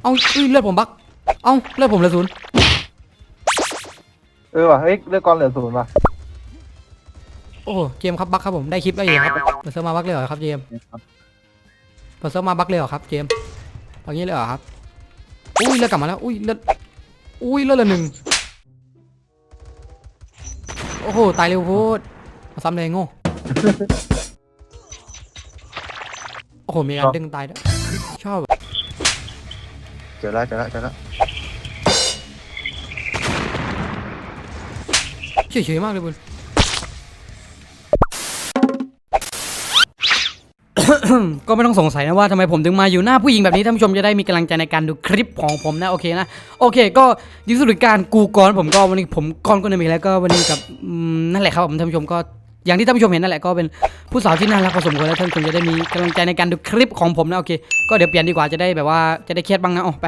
เอาอุ้ยเลือดผมบักเอาเลือดผมเหลือศูนย์เออว่ะเฮ้ยเลือกกอนเหลือศูนย์ว่ะโอ้โหเจมส์ครับบักครับผมได้คลิปได้อยู่ครับเปิดเซิร์ฟมาบักเลยเหรอครับเจมส์เปิดเซิร์ฟมาบักเลยเหรอครับเจมส์เอางี้เลยเหรอครับอุ้ยเลือดกลับมาแล้วอุ้ยเลือดอุ้ยเลือดเหลือหนึ่งโอ้โหตายเร็วโพูดมาซ้ำเลยโง่โอ้โหมีการดึงตายด้วยชอบอะ เจอแล้วเจอแล้วเจอแล้วเฉยๆมากเลยบุญ ก็ไม่ต้องสงสัยนะว่าทำไมผมถึงมาอยู่หน้าผู้หญิงแบบนี้ท่านผู้ชมจะได้มีกำลังใจในการดูคลิปของผมนะโอเคนะโอเค ก็ยินสุดการกูกรผมก็วันนี้ผมกรก็นมีแล้วก็วันนี้กับอืมนั่นแหละครับผมท่านผู้ชมก็ อย่างที่ท่านผู้ชมเห็นนั่นแหละก็เป็นผู้สาวที่น่ารักพอสมควรแล้วท่านผู้ชมจะได้มีกำลังใจในการดูคลิปของผมนะโอเค ก็เดี๋ยวเปลี่ยนดีกว่าจะได้แบบว่าจะได้เครียดบ้างนะอ๋อไป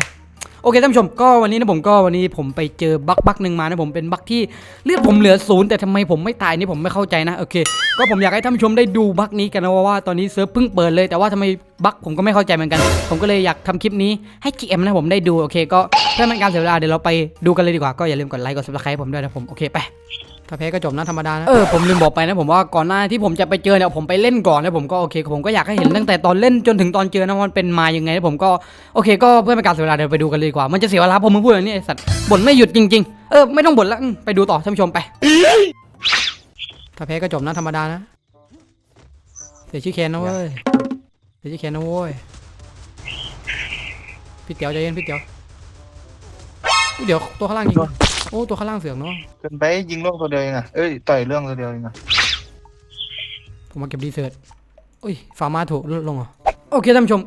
โอเคท่านผู้ชมก็วันนี้นะผมก็วันนี้ผมไปเจอบักบักหนึ่งมานะผมเป็นบักที่เลือดผมเหลือศูนย์แต่ทำไมผมไม่ตายนี่ผมไม่เข้าใจนะโอเคก็ผมอยากให้ท่านผู้ชมได้ดูบักนี้กันนะว่าวาตอนนี้เซิร์ฟเพิ่งเปิดเลยแต่ว่าทำไมบักผมก็ไม่เข้าใจเหมือนกัน ผมก็เลยอยากทำคลิปนี้ให้ GM นะผมได้ดูโอเค ก็เพื่อไม่เป็นการเสียเวลาเดี๋ยวเราไปดูกันเลยดีกว่าก็อย่าลืมกดไลค์กด subscribe ผมด้วยนะผมโอเคไป ถ้าแพ้ก็จบนะธรรมดานะ เออผมลืมบอกไปนะผมว่าก่อนหน้าที่ผมจะไปเจอเนี่ยผมไปเล่นก่อนนะผมก็โอเคผมก็อยากให้เห็นตั้งแต่ตอนเล่นจนถึงตอนเจอนะว่ามันเป็นมายังไงนะผมก็โอเค ก็เพื่อไม่เป็นการเสียเวลาเดี๋ยวไปดูกันเลยดีกว่า มันจะเสียเวลาผมมึงพูดอย่างนี้ไอ้สัตว์บ่นไม่หยุดจริง ๆ เออไม่ต้องบ่นแล้วอืมไปดูต่อท่านผู้ชมไป ถ้าแพ้ก็จบนะธรรมดานะเสียชื่อแคนนะเว้ยเสียชื่อแคนนะเว้ยพี่เตี๋ยวใจเย็นพี่เตี๋ยวอุ๊ยเดี๋ยวตัวข้างล่างยิงโอ้ตัวข้างล่างเสือกเนาะเกินไปยิงล่วงตัวเดียวเองอะเอ้ยต่อยเรื่องตัวเดียวเองอะผมมาเก็บดีเซิร์ตอุ้ยฟาร์มาถูกลดลงเหรอโอเคท่านผู้ชม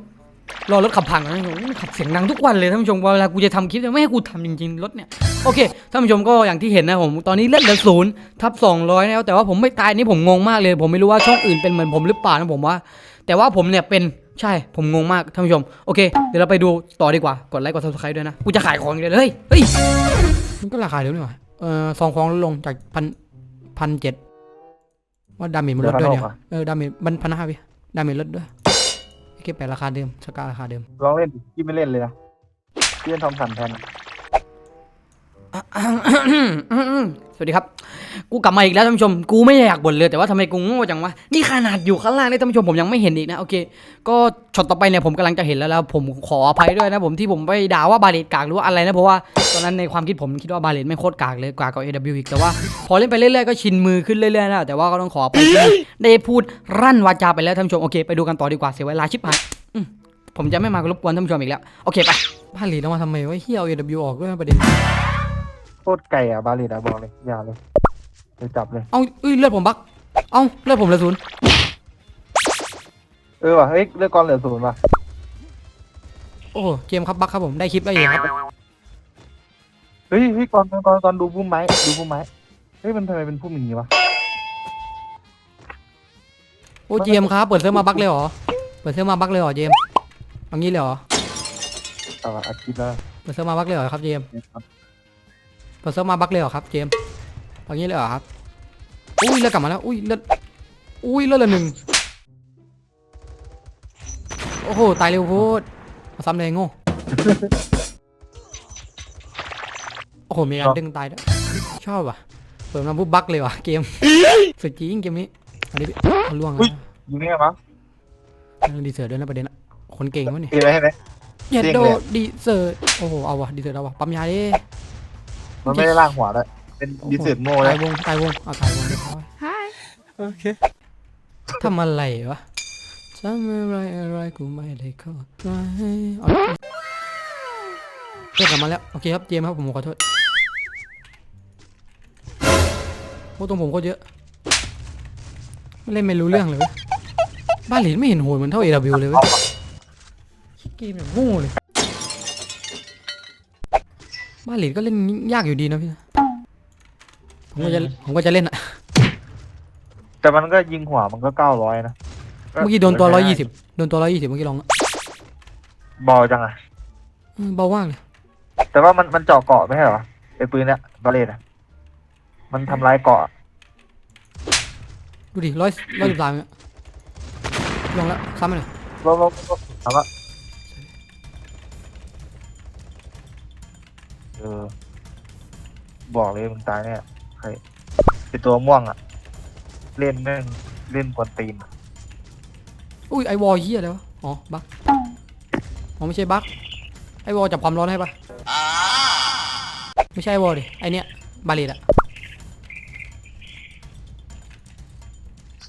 รอรถขับพังนะท่านผู้ชมขับเสียงดังทุกวันเลยท่านผู้ชมเวลากูจะทำคลิปเนี่ยไม่ให้กูทำจริงๆรถเนี่ยโอเคท่านผู้ชมก็อย่างที่เห็นนะผมตอนนี้เลือดเหลือศูนย์ทับสองร้อยแล้วแต่ว่าผมไม่ตายนี่ผมงงมากเลย ผมไม่รู้ว่าช่องอื่นเป็นเหมือนผมหรือเปล่านะผมว่า แต่ว่าผมเนี่ยเป็นใช่ผมงงมากท่านผู้ชมโอเค เดี๋ยวเราไปดูต่อดีกว่า กดไลค์กด subscribe ด้วยนะกูจะขายของอีกเลยเฮ้ยเฮ้ย มันก็ราคาเดียวนี่หว่าเออซองของลดลงจากพันพันเจ็ดว่าดาเมจมันลดด้วยเนี่ยเออดาเมจมันพันห้าพี่ดาเมจลดด้วยโอเคแปดราคาเดิมสการาคาเดิมลองเล่นดิพี่ไม่เล่นเลยนะพี่เล่นทอมสันแทนอะสวัสดีครับ กูกลับมาอีกแล้วท่านผู้ชม กูไม่อยากบ่นเลยแต่ว่าทำไมกูโง่จังวะ นี่ขนาดอยู่ข้างล่างนี่ท่านผู้ชมผมยังไม่เห็นอีกนะโอเค ก็ช็อตต่อไปเนี่ยผมกำลังจะเห็นแล้วแล้วผมขออภัยด้วยนะผมที่ผมไปด่าว่าบาเลตกากหรือว่าอะไรนะเพราะว่าตอนนั้นในความคิดผมคิดว่าบาเลตไม่โคตรกากเลยกากกว่า AW อีกแต่ว่า พอเล่นไปเรื่อยๆก็ชินมือขึ้นเรื่อยๆนะแต่ว่าก็ต้องขออภัยที่ได้พูดรั่นวาจาไปแล้วท่านผู้ชมโอเคไปดูกันต่อดีกว่าเสียเวลาชิบหายอืมผมจะไม่มารบกวนท่านผู้ชมอีกแล้วโอเคไปบาเลตเอามาทำไมวะเฮียเอา AW ออกด้วยนะประเด็น โคตรไก่อะบาลีดอะบอกเลย อย่าเลย ไปจับเลย เอาอุ้ยเลือดผมบัก เอาเลือดผมเหลือศูนย์เออว่ะเฮ้ยเลือกกอนเหลือศูนย์ว่ะโอ้โหเกมครับบักครับผมได้คลิปได้อยู่ครับเฮ้ยเฮ้ยกอนกอนกอนกอนดูพุ่มไม้ดูพุ่มไม้เฮ้ยมันทำไมเป็นพุ่มอย่างนี้วะโอ้เจมครับเปิดเซิร์ฟมาบักเลยเหรอเปิดเซิร์ฟมาบักเลยเหรอเจมเอางี้เลยเหรอเอาอัดคลิปแล้วเปิดเซิร์ฟมาบักเลยเหรอครับเจมเปิดเซิร์ฟมาบักเลยเหรอครับเจม เอางี้เลยเหรอครับ อุ้ยเลือดกลับมาแล้ว อุ้ยเลือด อุ้ยเลือดเหลือหนึ่งโอ้โห ตายเร็วโพูดมาซ้ำเลยโง่ โอ้โห มีการดึงตายด้วย ชอบว่ะ เปิดมาปุ๊บบักเลยว่ะเกม สุดจริงเกมนี้ อันนี้เอาล่วงแล้วยิงได้ไงวะต้องดีเซอร์ด้วยนะประเด็นอะคนเก่งวะนี่เห็นไหมเห็นไหมเย็ดเด้งโดเลยดีเซอร์ โอ้โห เอาวะดีเซอร์เอาวะปั๊มยาดิมันไม่ได้ล่างหัวเลย เป็นดิสเซตโม่เลตายยวงตายวงเอาตายวงเรียบร้อยโอเคทำอะไรวะทำอะไรอะไรกูไม่ได้เข้าใจเอาเพื่อนกลับมาแล้ว โอเคครับ เจมส์ครับผมขอโทษโอ้ตรงผมโคตรเยอะ ไม่เล่นไม่รู้เรื่องเลยเว้ยบ้านหลินไม่เห็นโหดเหมือนเท่าเอวิเลยเว้ยเกมอย่างโง่เลย บ้านหลินก็เล่นยากอยู่ดีนะพี่นะ ผมก็จะผมก็จะเล่นอะแต่มันก็ยิงหัวมันก็เก้าร้อยนะเมื่อกี้โดนตัวร้อยยี่สิบโดนตัวร้อยยี่สิบเมื่อกี้ลองแล้วเบาจังอะเออเบามากเลยแต่ว่ามันมันเจาะเกาะไม่ใช่เหรอไอ้ปืนเนี้ยบาเลตอะมันทำลายเกาะดูดิร้อยร้อยสิบสามเนี่ยลองแล้วซ้ำไปเลยลบลบลบถามว่าเออบอกเลยมึงตายเนี่ย ใครไอตัวม่วงอะเล่นแม่งเล่นกวนตีนอะอุ้ยไอวอลเฮียอะไรวะอ๋อบั๊กอ๋อไม่ใช่บั๊กไอวอลจับความร้อนให้ปะไม่ใช่ไอวอลดิไอเนี้ยบาเลตอะ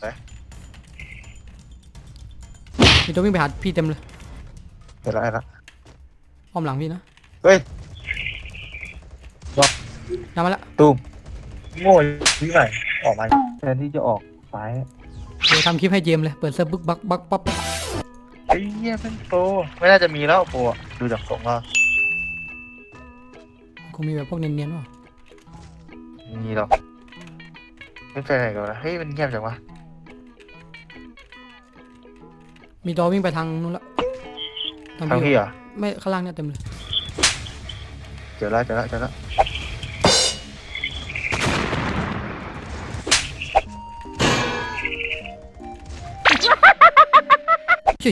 เอ๊ะมีตัววิ่งไปหาพี่เต็มเลยเห็นแล้วเห็นแล้วอ้อมหลังพี่นะเฮ้ย ยามาละ ตูม โง่ยิ่งไหนออกมาแทนที่จะออกซ้ายเดี๋ยวทำคลิปให้เจมส์เลย เปิดเซิร์ฟบึกบักบักปั๊บไอ้เหี้ยเป็นโปรไม่น่าจะมีแล้วโปรอะดูจากทรงแล้วคงมีแบบพวกเนียนๆว่ะมีหรอกเป็นแฟนไหนกันวะเฮ้ยมันเงียบจังวะมีตัววิ่งไปทางนู้นละทางทางพี่พี่เหรอไม่ข้างล่างเนี่ยเต็มเลย เจอแล้วเจอแล้วเจอแล้ว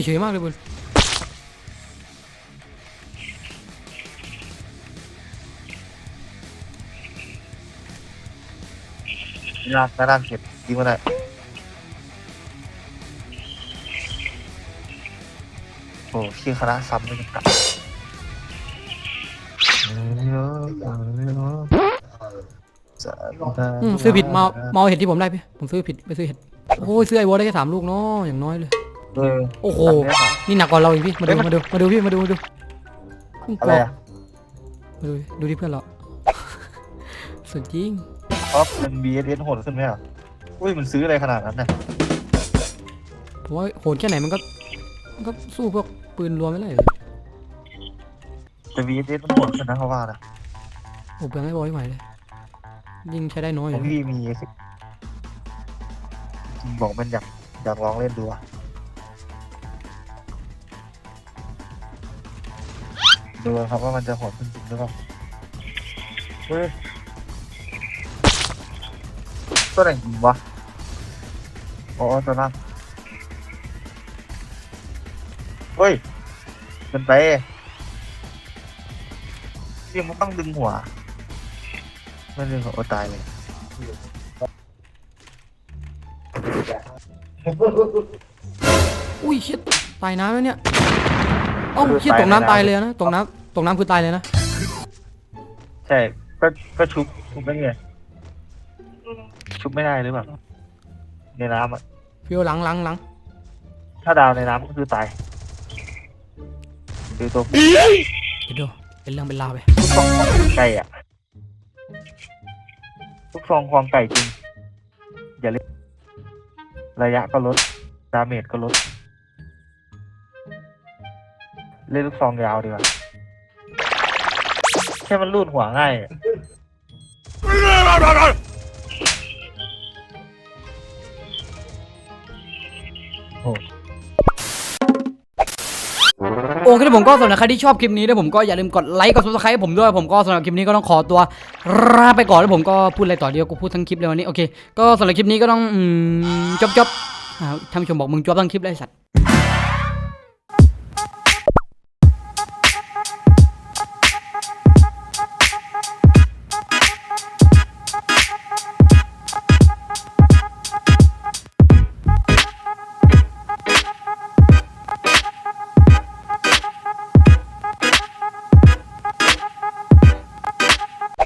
เฉยๆมากเลยบุญยากน่ารักเก็บยิงมาได้โอ้ชื่อคณะซ้ำไม่จำกัดอืมซื้อผิดมามาเอาเห็ดที่ผมได้พี่ผมซื้อผิดไปซื้อเห็ดโอ้ยซื้อไอวอลได้แค่สามลูกเนาะอย่างน้อยเลย เออโอ้โหตัดเนื้อก่อนนี่หนักกว่าเราอีกพี่ มาดูเฮ้ยมันมาดู มาดูพี่ มาดูมาดูอะไรอะมาดู ดูที่เพื่อนเรา สุดจริงเพราะมัน BSS โหดขึ้นไหมอะอุ้ยมันซื้ออะไรขนาดนั้นน่ะผมว่าโหดแค่ไหนมันก็มันก็สู้พวกปืนรวมไม่ได้เลยแต่ BSS มันโหดขึ้นนะเขาว่านะโอ้เปลืองไอ้บอยไหวเลย ยิงใช้ได้น้อยอขอยู่งพี่มีสิจริงบอกมันอยากอยากลองเล่นดูอะ ดูครับว่ามันจะโหดขึ้นจริงหรือเปล่าเฮ้ยตัวไหนยิงวะอ๋อตัวนั้นเฮ้ยเป็นไปที่มันต้องดึงหัว ไม่ดึงหัวตายเลยอุ้ยเชิดตายน้ำแล้วเนี่ย อ้าเชิดตกน้ำตายเลยนะตกน้ำตกน้ำคือตายเลยนะใช่ก็ก็ชุบชุบไม่ไงชุบไม่ได้หรือเปล่าในน้ำอะพี่เอาหลังหลังหลังถ้าดาวในน้ำก็คือตายคือตัวเดี๋ยวดูเป็นเรื่องเป็นราวไปลูกซองควงไก่อะลูกซองควงไก่จริงอย่าเล่นระยะก็ลดดาเมจก็ลด เล่นลูกซองยาวดีกว่าแค่มันรูดหัวง่ายอะโอเคผมก็สำหรับใครที่ชอบคลิปนี้นะผมก็อย่าลืมกดไลค์กดซับสไครต์ผมด้วยผมก็สำหรับคลิปนี้ก็ต้องขอตัวลาไปก่อนแล้วผมก็พูดอะไรต่อเดียวกูพูดทั้งคลิปเลยวันนี้โอเคก็สำหรับคลิปนี้ก็ต้องอืมจบจบอ่าท่านผู้ชมบอกมึงจบทั้งคลิปเลยไอ้สัตว์